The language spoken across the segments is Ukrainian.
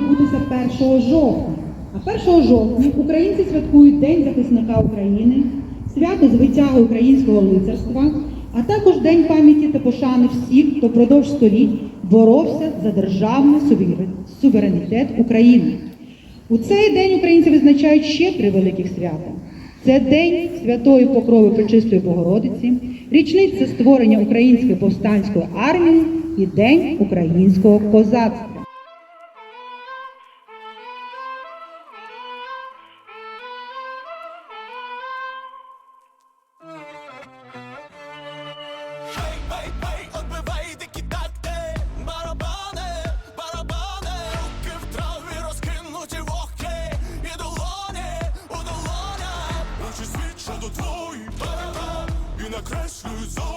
відбутися 1 жовтня. А 1 жовтня українці святкують День захисника України, свято звитяги українського лицарства, а також День пам'яті та пошани всіх, хто впродовж століть боровся за державний суверенітет України. У цей день українці визначають ще три великих свята. Це День Святої Покрови Пречистої Богородиці, річниця створення Української повстанської армії і День українського козацтва. Бей, бей, бей, отбивай дикі такти Барабани, барабани. Руки в траві розкинуті вогки. І долоні, у долонях Очі свідчать до твої І накреслюють зорі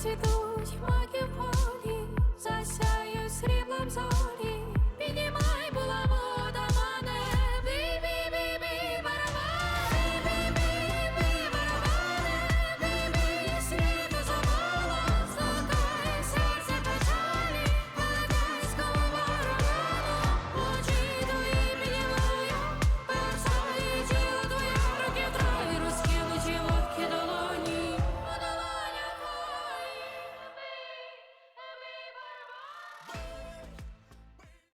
see the